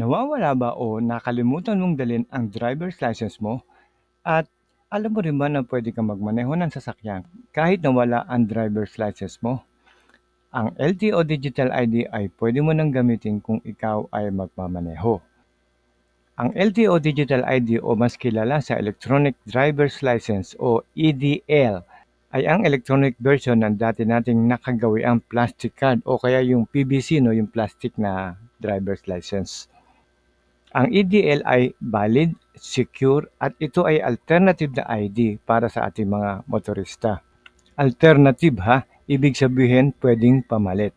Nawawala ba o nakalimutan mong dalhin ang driver's license mo? At alam mo rin ba na pwede kang magmaneho ng sasakyan kahit nawala ang driver's license mo? Ang LTO Digital ID ay pwede mo nang gamitin kung ikaw ay magmamaneho. Ang LTO Digital ID o mas kilala sa Electronic Driver's License o EDL ay ang electronic version ng dati nating nakagawi ang plastic card o kaya yung PVC no, yung plastic na driver's license. Ang EDL ay valid, secure at ito ay alternative na ID para sa ating mga motorista. Alternative ha, ibig sabihin pwedeng pamalit.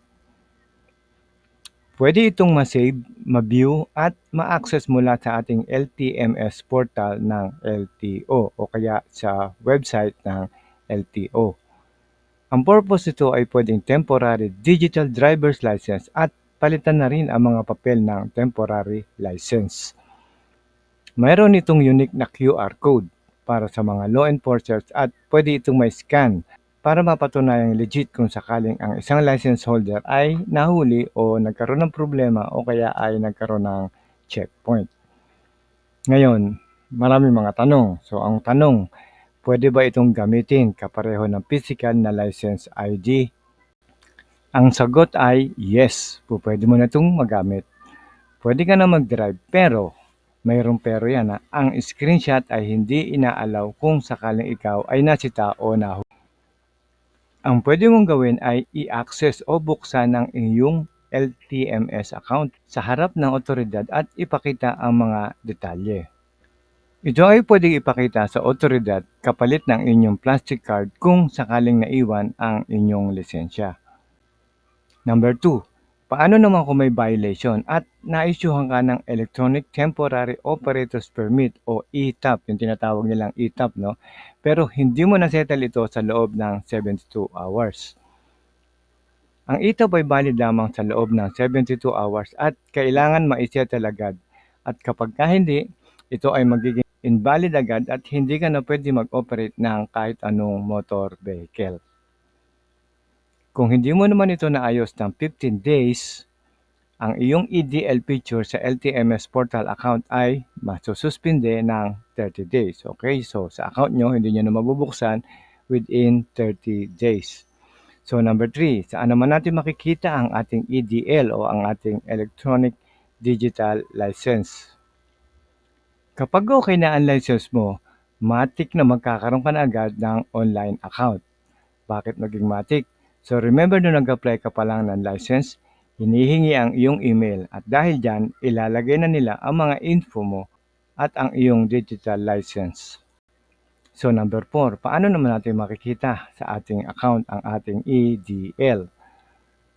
Pwede itong ma-save, ma-view at ma-access mula sa ating LTMS portal ng LTO o kaya sa website ng LTO. Ang purpose nito ay pwedeng temporary digital driver's license at palitan na rin ang mga papel ng temporary license. Mayroon itong unique na QR code para sa mga law enforcers at pwede itong may scan para mapatunayang legit kung sakaling ang isang license holder ay nahuli o nagkaroon ng problema o kaya ay nagkaroon ng checkpoint. Ngayon, marami mga tanong. So ang tanong, pwede ba itong gamitin kapareho ng physical na license ID? Ang sagot ay yes, po pwede mo na itong magamit. Pwede ka na mag-drive pero mayroong pero yan ha. Ang screenshot ay hindi inaalaw kung sakaling ikaw ay nasita o nahuli. Ang pwede mong gawin ay i-access o buksan ng iyong LTMS account sa harap ng otoridad at ipakita ang mga detalye. Ito ay pwedeng ipakita sa otoridad kapalit ng inyong plastic card kung sakaling naiwan ang inyong lisensya. Number 2, paano naman kung may violation at naisyuhan ka ng Electronic Temporary Operators Permit o ETAP, yung tinatawag nilang ETAP, no? Pero hindi mo na-settle ito sa loob ng 72 hours. Ang ETAP ay valid lamang sa loob ng 72 hours at kailangan ma-settle agad. At kapag ka hindi, ito ay magiging invalid agad at hindi ka na pwede mag-operate ng kahit anong motor vehicle. Kung hindi mo naman ito naayos ng 15 days, ang iyong EDL picture sa LTMS portal account ay masususpinde ng 30 days. Okay, so sa account nyo, hindi nyo na mabubuksan within 30 days. So number 3, saan naman natin makikita ang ating EDL o ang ating Electronic Digital License? Kapag okay na ang license mo, matik na magkakaroon ka na agad ng online account. Bakit maging matik? So remember nung nag-apply ka pa lang ng license, hinihingi ang iyong email at dahil dyan, ilalagay na nila ang mga info mo at ang iyong digital license. So number 4, paano naman natin makikita sa ating account ang ating EDL?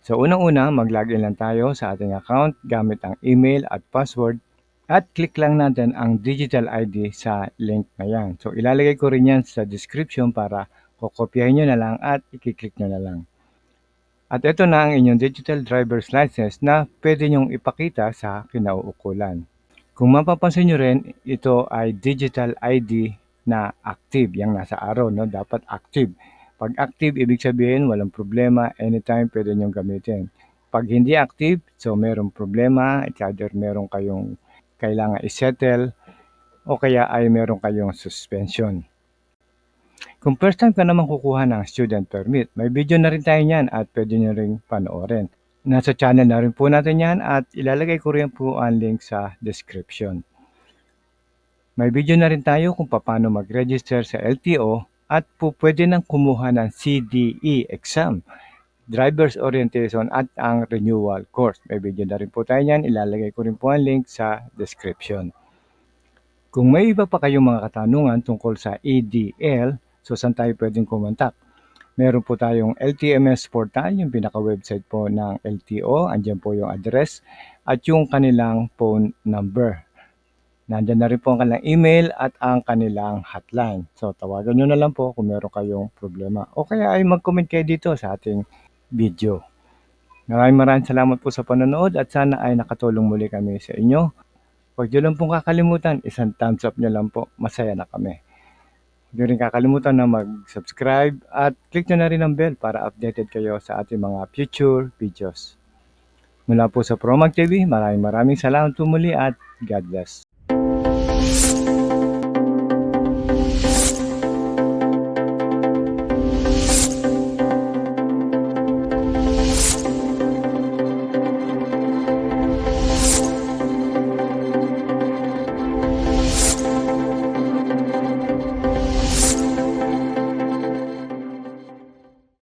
So unang-una, mag-login lang tayo sa ating account gamit ang email at password at click lang natin ang digital ID sa link na yan. So ilalagay ko rin yan sa description para kukopyahin nyo na lang at i-click nyo na lang. At ito na ang inyong digital driver's license na pwede nyong ipakita sa kinauukulan. Kung mapapansin nyo rin, ito ay digital ID na active, yung nasa araw, no? dapat active. Pag active, ibig sabihin walang problema, anytime pwede nyong gamitin. Pag hindi active, so merong problema, it's either meron kayong kailangan isettle o kaya ay meron kayong suspension. Kung first time ka naman kukuha ng student permit, may video na rin tayo niyan at pwede nyo rin panoorin. Nasa channel na rin po natin yan at ilalagay ko rin po ang link sa description. May video na rin tayo kung paano mag-register sa LTO at po pwede nang kumuha ng CDE exam, Driver's Orientation at ang Renewal Course. May video na rin po tayo niyan, ilalagay ko rin po ang link sa description. Kung may iba pa kayong mga katanungan tungkol sa EDL, So saan tayo pwedeng kumontak? Meron po tayong LTMS portal, yung pinaka-website po ng LTO. Andiyan po yung address at yung kanilang phone number. Nandiyan na rin po ang kanilang email at ang kanilang hotline. So tawagan nyo na lang po kung meron kayong problema. O kaya ay mag-comment kayo dito sa ating video. Maraming maraming salamat po sa panonood at sana ay nakatulong muli kami sa inyo. Huwag nyo lang pong kakalimutan, isang thumbs up nyo lang po. Masaya na kami. Huwag rin kakalimutan na mag-subscribe at click nyo na rin ang bell para updated kayo sa ating mga future videos. Mula po sa Promag TV, maraming maraming salamat po at God bless.